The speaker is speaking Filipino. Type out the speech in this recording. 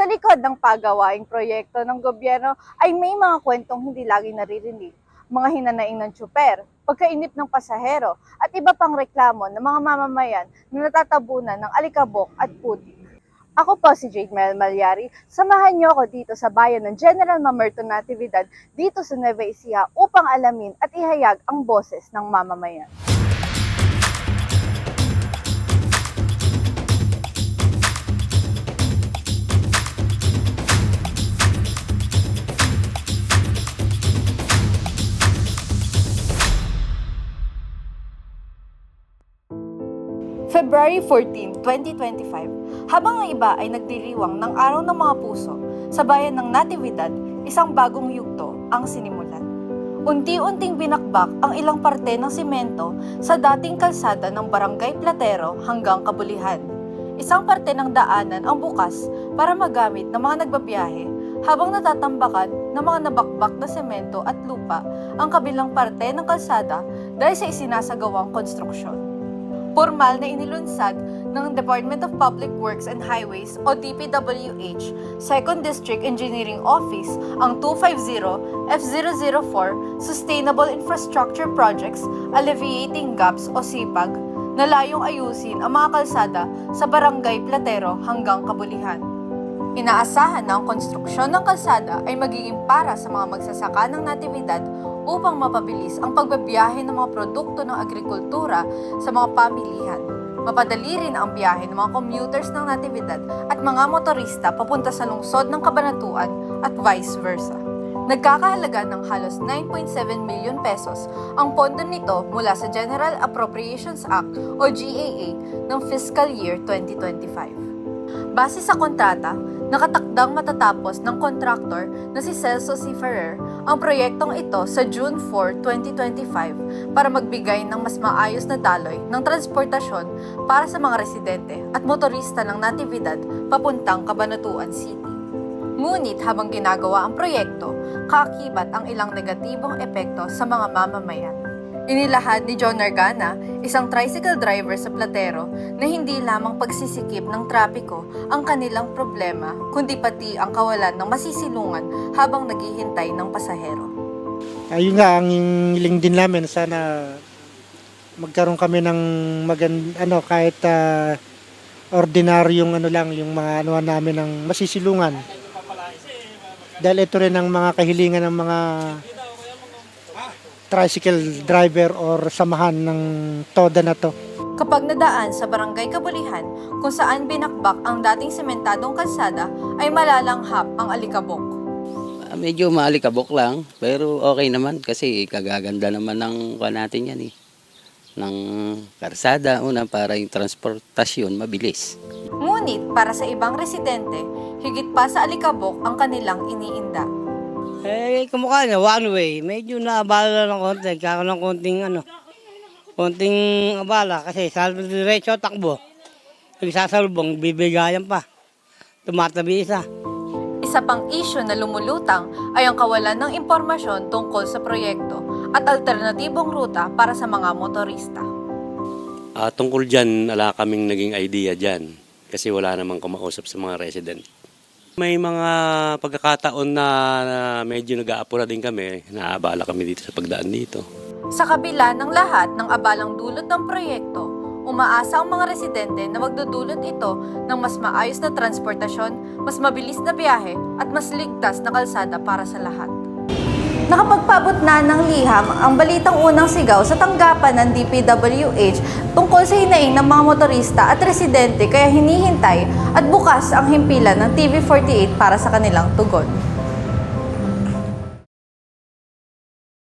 Sa likod ng pagawaing proyekto ng gobyerno ay may mga kwentong hindi lagi naririnig. Mga hinanaing ng tsuper, pagkainip ng pasahero, at iba pang reklamo ng mga mamamayan na natatabunan ng alikabok at putik. Ako po si Jade Mel Malyari. Samahan niyo ako dito sa bayan ng General Mamerto Natividad dito sa Nueva Ecija upang alamin at ihayag ang boses ng mamamayan. February 14, 2025, habang ang iba ay nagdiriwang ng Araw ng Mga Puso, sa bayan ng Natividad, isang bagong yugto ang sinimulan. Unti-unting binakbak ang ilang parte ng simento sa dating kalsada ng Barangay Platero hanggang Kabulihan. Isang parte ng daanan ang bukas para magamit ng mga nagbabiyahe habang natatambakan ng mga nabakbak na semento at lupa ang kabilang parte ng kalsada dahil sa isinasagawang konstruksyon formal na inilunsad ng Department of Public Works and Highways o DPWH, 2nd District Engineering Office ang 250 F004 Sustainable Infrastructure Projects Alleviating Gaps o SIPAG na layong ayusin ang mga kalsada sa Barangay Platero hanggang Kabulihan. Inaasahan na ang konstruksyon ng kalsada ay magiging para sa mga magsasaka ng natividad upang mapabilis ang pagbabiyahe ng mga produkto ng agrikultura sa mga pamilihan. Mapadali rin ang biyahe ng mga commuters ng natividad at mga motorista papunta sa lungsod ng Kabanatuan at vice versa. Nagkakahalaga ng halos 9.7 milyon pesos ang pondo nito mula sa General Appropriations Act o GAA ng fiscal year 2025. Base sa kontrata, nakatakdang matatapos ng kontraktor na si Celso C. Ferrer ang proyektong ito sa June 4, 2025 para magbigay ng mas maayos na daloy ng transportasyon para sa mga residente at motorista ng natividad papuntang Cabanatuan City. Ngunit habang ginagawa ang proyekto, kakibat ang ilang negatibong epekto sa mga mamamayan. Inilahad ni John Nargana, isang tricycle driver sa Platero, na hindi lamang pagsisikip ng trapiko ang kanilang problema, kundi pati ang kawalan ng masisilungan habang naghihintay ng pasahero. Ayun nga, ang hiling din namin, sana magkaroon kami ng magand ano, kahit ah, ordinaryong ano lang, yung mga ano namin ng masisilungan. Dahil ito rin ang mga kahilingan ng mga tricycle driver or samahan ng toda na to. Kapag nadaan sa barangay Kabulihan, kung saan binakbak ang dating sementadong kalsada, ay malalanghap ang alikabok. Ah, Medyo maalikabok lang, pero okay naman kasi kagaganda naman ng natin yan eh. Ng karsada, una para yung transportasyon mabilis. Ngunit para sa ibang residente, higit pa sa alikabok ang kanilang iniinda. Eh, kumukha na, one way. Medyo naabala ng konti. Kaya ng konting ano, konting abala. Kasi sa diretso takbo. Nagsasalubong, bibigayan pa. Tumatabi isa. Isa pang isyo na lumulutang ay ang kawalan ng impormasyon tungkol sa proyekto at alternatibong ruta para sa mga motorista. Ah, tungkol dyan, wala kaming naging idea dyan. Kasi wala namang kumausap sa mga resident. May mga pagkakataon na, medyo nag-aapura din kami. Naabala kami dito sa pagdaan dito. Sa kabila ng lahat ng abalang dulot ng proyekto, umaasa ang mga residente na magdudulot ito ng mas maayos na transportasyon, mas mabilis na biyahe at mas ligtas na kalsada para sa lahat. Nakapagpabot na ng liham ang balitang unang sigaw sa tanggapan ng DPWH tungkol sa hinaing ng mga motorista at residente kaya hinihintay at bukas ang himpilan ng TV48 para sa kanilang tugon.